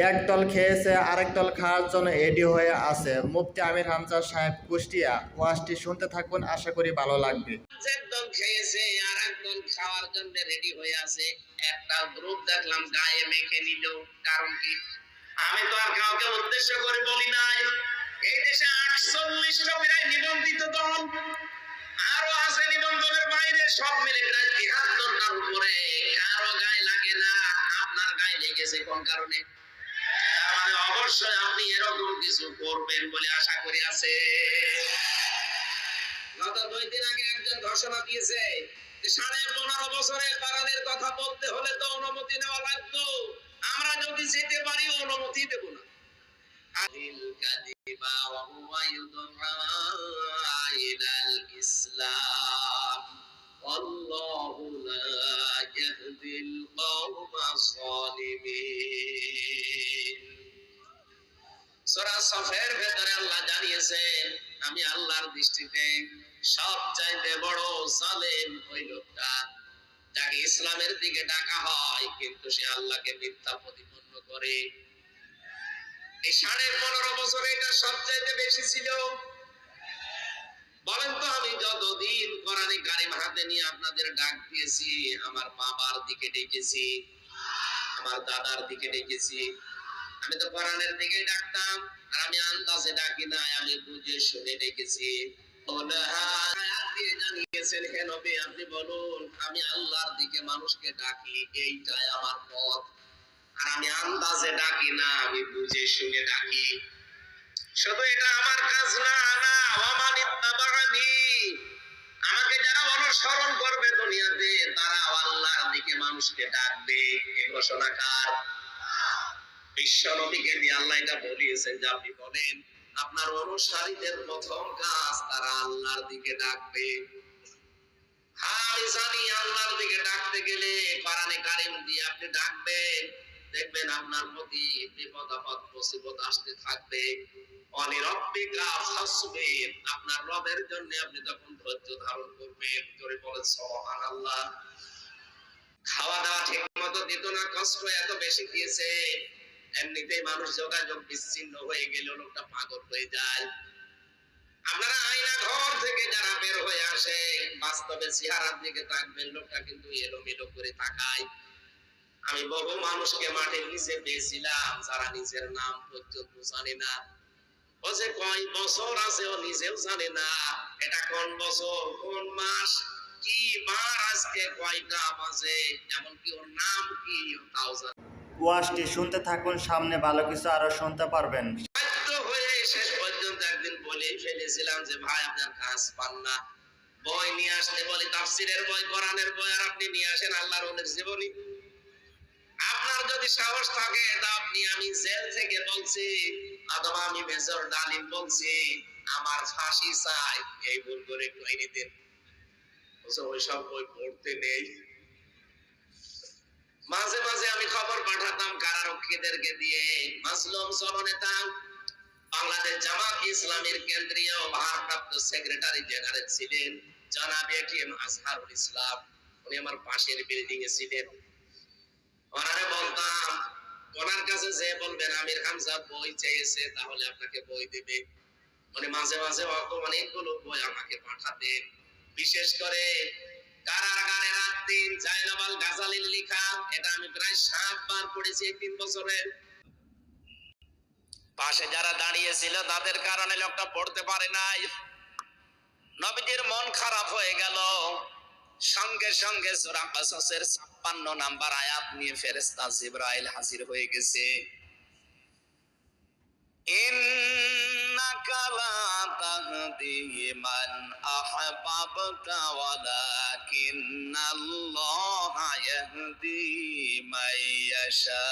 এক দল খেয়েছে, আরেক দল খাওয়ার জন্য রেডি হয়ে আছে। মুফতি আমির হামজা সাহেব কুষ্টিয়া, ওয়াজটি শুনতে থাকুন, আশা করি ভালো লাগবে। একদল খেয়েছে আর একদল খাওয়ার জন্য রেডি হয়ে আছে। একটা গ্রুপ দেখলাম, গায়ে মেখে নিল। কারণ কি? আমি তো আর কাউকে উদ্দেশ্য করে বলি নাই। এই দেশে আটচল্লিশটা প্রায় নিবন্ধিত দল আরও আছে নিবন্ধনের বাইরে, সব মিলে প্রায় উপরে। কারও গায়ে লাগে না, আপনার গায়ে লেগেছে কোন কারণে? মানে অবশ্যই আপনি এরকম কিছু করবেন বলে আশা করি আছে। গত দুই দিন আগে একজন ঘোষণা দিয়েছে সাড়ে পনেরো বছরে পারানের কথা বলতে হলে তো অনুমতি নেওয়া লাগতো। আমরা যদি যেতে পারি, অনুমতি দেব না। ইসলাম। আল্লাহু লা কওমা সালিমিন সূরা সফের ভেতরে আল্লাহ জানিয়েছেন, আমি আল্লাহর দৃষ্টিতে সবচাইতে বড় জালেম ওই লোকটা যাকে ইসলামের দিকে ডাকা হয়, কিন্তু সে আল্লাহকে মিথ্যা প্রতিপন্ন করে। এই সাড়ে পনেরো বছরে এটা সবচাইতে বেশি ছিল। বলেন তো, আমি যতদিন কোরআনে কারিম হাতে নিয়ে আপনাদের ডাক দিয়েছি, আমার বাবার দিকে ডেকেছি, আমার দাদার দিকে ডেকেছি আমি তো কোরআনের দিকে ডাকতাম, আর আমি আন্দাজে ডাকি না আমি বুঝে শুনে ডেকেছি। জানিয়েছেন হে নবী, আপনি বলুন, আমি আল্লাহর দিকে মানুষকে ডাকি, এইটাই আমার পথ। আর আমি আন্দাজে ডাকি না, আমি বুঝে শুনে ডাকি। শুধু এটা আমার কাজ না না আমাকে যারা অনুসরণ করবে দুনিয়াতে তারা আল্লাহর দিকে মানুষকে ডাকবে। এ ঘোষণা কার? বিশ্ব দিয়ে আল্লাহ এটা বলিয়েছেন যে আপনি বলেন, আপনার অনুসারীদের প্রথম কাজ তারা আল্লাহর দিকে ডাকবে। আল্লাহর দিকে ডাকতে গেলে কারিম দিয়ে আপনি ডাকবেন, দেখবেন আপনার প্রতি মুসিবত আসতে থাকবে। অনিরব্বিকা আপনার রবের জন্য আপনি যখন ধৈর্য ধারণ করবেন, জোরে বলেন, সুবহানাল্লাহ। খাওয়া দাওয়া ঠিক মতো দিত না, কষ্ট এত বেশি দিয়েছে। এমনিতেই মানুষ যোগাযোগ বিচ্ছিন্ন হয়ে গেলে লোকটা পাগল হয়ে যায়। আপনারা আয়না ঘর থেকে যারা বের হয়ে আসে, বাস্তবে চেহারার দিকে লোকটা কিন্তু এলোমেলো করে তাকায়। আমি বহু মানুষকে নিচে পেয়েছিলাম, যারা নিজের নাম পর্যন্ত জানে না। ও যে কয় বছর আছে, ও নিজেও জানে না। এটা কোন বছর, কোন মাস, কি বার আজকে কয়টা বাজে, এমনকি ওর নাম কি তাও জানে না। ওয়াজটি শুনতে থাকুন সামনে ভালো কিছু আরও শুনতে পারবেন। আমার ফাঁসি চাই। এই ভুল করে একটু বলছে, ওইসব বই পড়তে নেই। মাঝে মাঝে আমি খবর পাঠাতাম কারারক্ষীদেরকে দিয়ে, মাসলুম জননেতা, বাংলাদেশ জামাত ইসলামের কেন্দ্রীয় ভারপ্রাপ্ত সেক্রেটারি জেনারেল ছিলেন জনাব এটিএম আজহারুল ইসলাম। উনি আমার পাশের বিল্ডিং এ ছিলেন। ওনারে বলতাম, ওনার কাছে যে বলবেন, আমির হামজা বই চেয়েছে, তাহলে আপনাকে বই দেবে। মানে মাঝে মাঝে অনেকগুলো বই আমাকে পাঠাতেন। বিশেষ করে কারাগারে রাত দিন জাইনাবাল গাজালির লেখা, এটা আমি প্রায় সাতবার পড়েছি এই তিন বছরে। পাশে যারা দাঁড়িয়ে ছিল তাদের কারণে লোকটা পড়তে পারে নাই। নবীজির মন খারাপ হয়ে গেল। সঙ্গে সঙ্গে 56 নাম্বার আয়াত নিয়ে ফেরেশতা জিবরাইল হাজির হয়ে গেছে। ইন্নাকা লা তাহদি মান আহবাবতা ওয়ালাকিন্নাল্লাহা ইয়াহদি মান ইয়াশা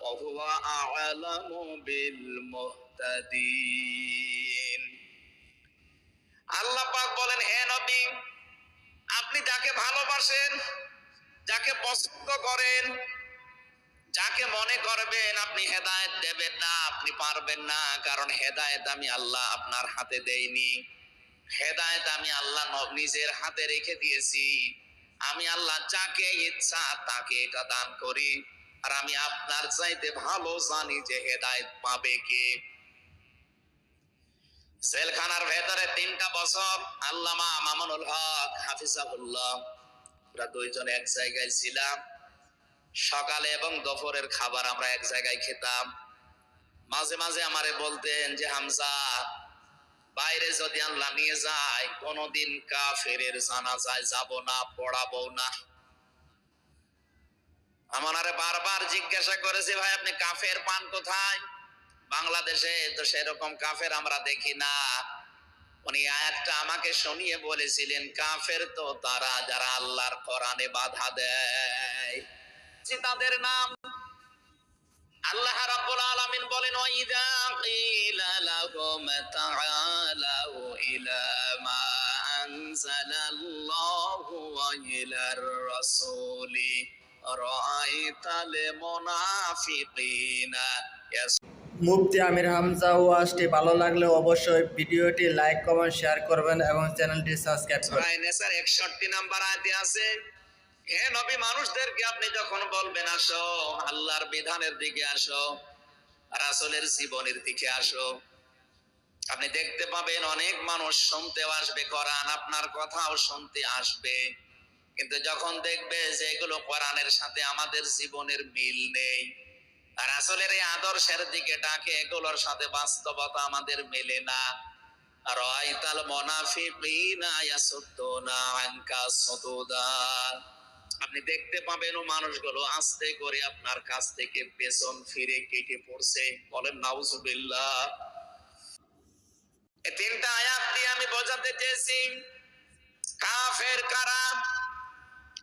ওয়া হুয়া আ'লামু বিল মুহতাদিন আল্লাহ পাক বলেন, হে নবী, আপনি যাকে ভালোবাসেন, যাকে পছন্দ করেন যাকে মনে করবেন আপনি হেদায়েত দেবেন না, আপনি পারবেন না, কারণ হেদায়েত আমি আল্লাহ আপনার হাতে দেইনি। হেদায়েত আমি আল্লাহ নিজের হাতে রেখে দিয়েছি। আমি আল্লাহ যাকে ইচ্ছা তাকে এটা দান করি। আর আমি আপনার চাইতে ভালো জানি যে হেদায়েত পাবে কে। জেলখানার ভেতরে তিনটা বছর আল্লামা মামুনুল হক হাফিজাহুল্লাহ আমরা দুইজন এক জায়গায় ছিলাম। সকালে এবং দুপুরের খাবার আমরা এক জায়গায় খেতাম। মাঝে মাঝে আমারে বলতেন যে, হামজা, বাইরে যদি আল্লাহ নিয়ে যায়, কোনদিন কাফেরের জানাজায় যাব না, পড়াবো না। বারবার জিজ্ঞাসা করেছে ভাই, আপনি কাফের পান কোথায়? বাংলাদেশে তো সেরকম কাফের আমরা দেখি না। উনি আয়াতটা আমাকে শুনিয়ে বলেছিলেন, কাফের তো তারা যারা আল্লাহর কোরআনে বাধা দেয়। যে তাদের নাম আল্লাহ রাব্বুল আলামিন বলেন ওয়াইদা কিলা লাহুম তাআলাউ ইলা মা আনজালাল্লাহু ওয়া ইলার রাসূলি রাআইতাল মুনাফিকিনা। মুফতি আমির হামজা ওয়াজটি ভালো লাগলে অবশ্যই ভিডিওটি লাইক কমেন্ট শেয়ার করবেন এবং চ্যানেলটি সাবস্ক্রাইব করবেন। নেসার 61 নাম্বার আয়াতে আছে হে নবী, মানুষদেরকে আপনি যখন বলবেন, আসো, আল্লাহর বিধানের দিকে আসো, রাসূলের জীবনের দিকে আসো। আপনি দেখতে পাবেন অনেক মানুষ শুনতেও আসবে, কোরআন আপনার কথাও শুনতে আসবে। কিন্তু যখন দেখবে যে এগুলো কোরআনের সাথে আমাদের জীবনের মিল নেই আর আসলের এই আদর্শের দিকে ডাকে, এগুলোর সাথে বাস্তবতা আমাদের মেলে না। রাইতাল মুনাফিকিনা ইয়াসুদ্দুনা আনকা সুদুদা। আপনি দেখতে পাবেন ও মানুষগুলো আস্তে করে আপনার কাছ থেকে পেছন ফিরে কেটে পড়ছে। বলেন, নাউজুবিল্লাহ। এই তিনটা আয়াত দিয়ে আমি বোঝাতে চেয়েছি। কাফের কারা?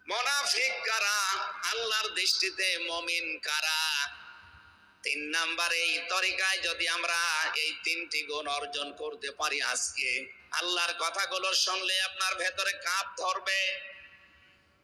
মুনাফিক কারা? আল্লাহর দৃষ্টিতে মমিন কারা? তিন নাম্বার, এই তরিকায় যদি আমরা এই তিনটি গুণ অর্জন করতে পারি আজকে, আল্লাহর কথাগুলো শুনলে আপনার ভেতরে কাপ ধরবে।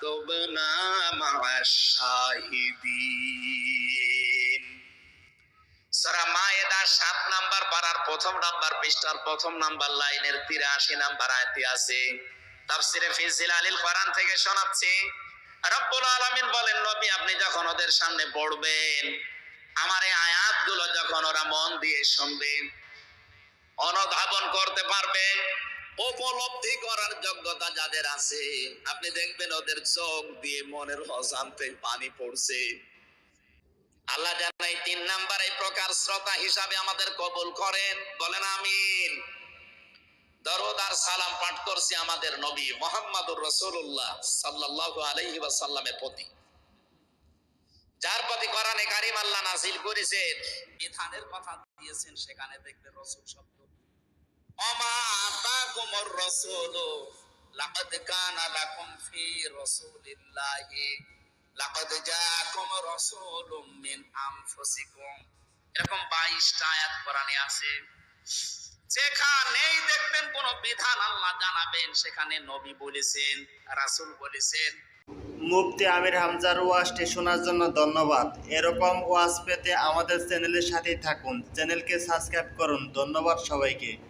فاكتبنا مع الشاهدين সূরা মায়েদা সাত নাম্বার পারার প্রথম নাম্বার পৃষ্ঠার প্রথম নাম্বার লাইনের তিরাশি নাম্বার আয়াতে আছে তাফসিরে ফি জিলালিল কোরআন থেকে শোনাচ্ছি রব্বুল আলামিন বলেন নবী আপনি যখন ওদের সামনে পড়বেন আমার এই আয়াতগুলো যখন ওরা মন দিয়ে শুনবে অনুধাবন করতে পারবে উপলব্ধি করার যোগ্যতা যাদের আছে, আপনি দেখবেন ওদের চোখ দিয়ে মনের হজান্তে পানি পড়ছে। আল্লাহ যেন এই তিন নাম্বার এই প্রকার শ্রোতা হিসাবে আমাদের কবুল করেন, বলেন আমিন। দরদ আর সালাম পাঠ করছি আমাদের নবী মোহাম্মদুর রসুল্লাহ সাল্লাল্লাহু আলাইহি ওয়াসাল্লামের প্রতি। যার প্রতি কোরআনে কারিম আল্লাহ নাজিল করেছেন, বিধানের কথা দিয়েছেন, সেখানে দেখবেন রসুল শব্দ অমা আতাকুমুর এরকম 22টা আয়াত কোরআনে আছে। যেখানেই দেখবেন কোন বিধান আল্লাহ জানাবেন, সেখানে নবী বলেছেন, রাসূল বলেছেন। মুফতি আমির হামজার ওয়াজটি শোনার জন্য ধন্যবাদ। এরকম ওয়াজ পেতে আমাদের চ্যানেলের সাথেই থাকুন। চ্যানেলকে সাবস্ক্রাইব করুন। ধন্যবাদ সবাইকে।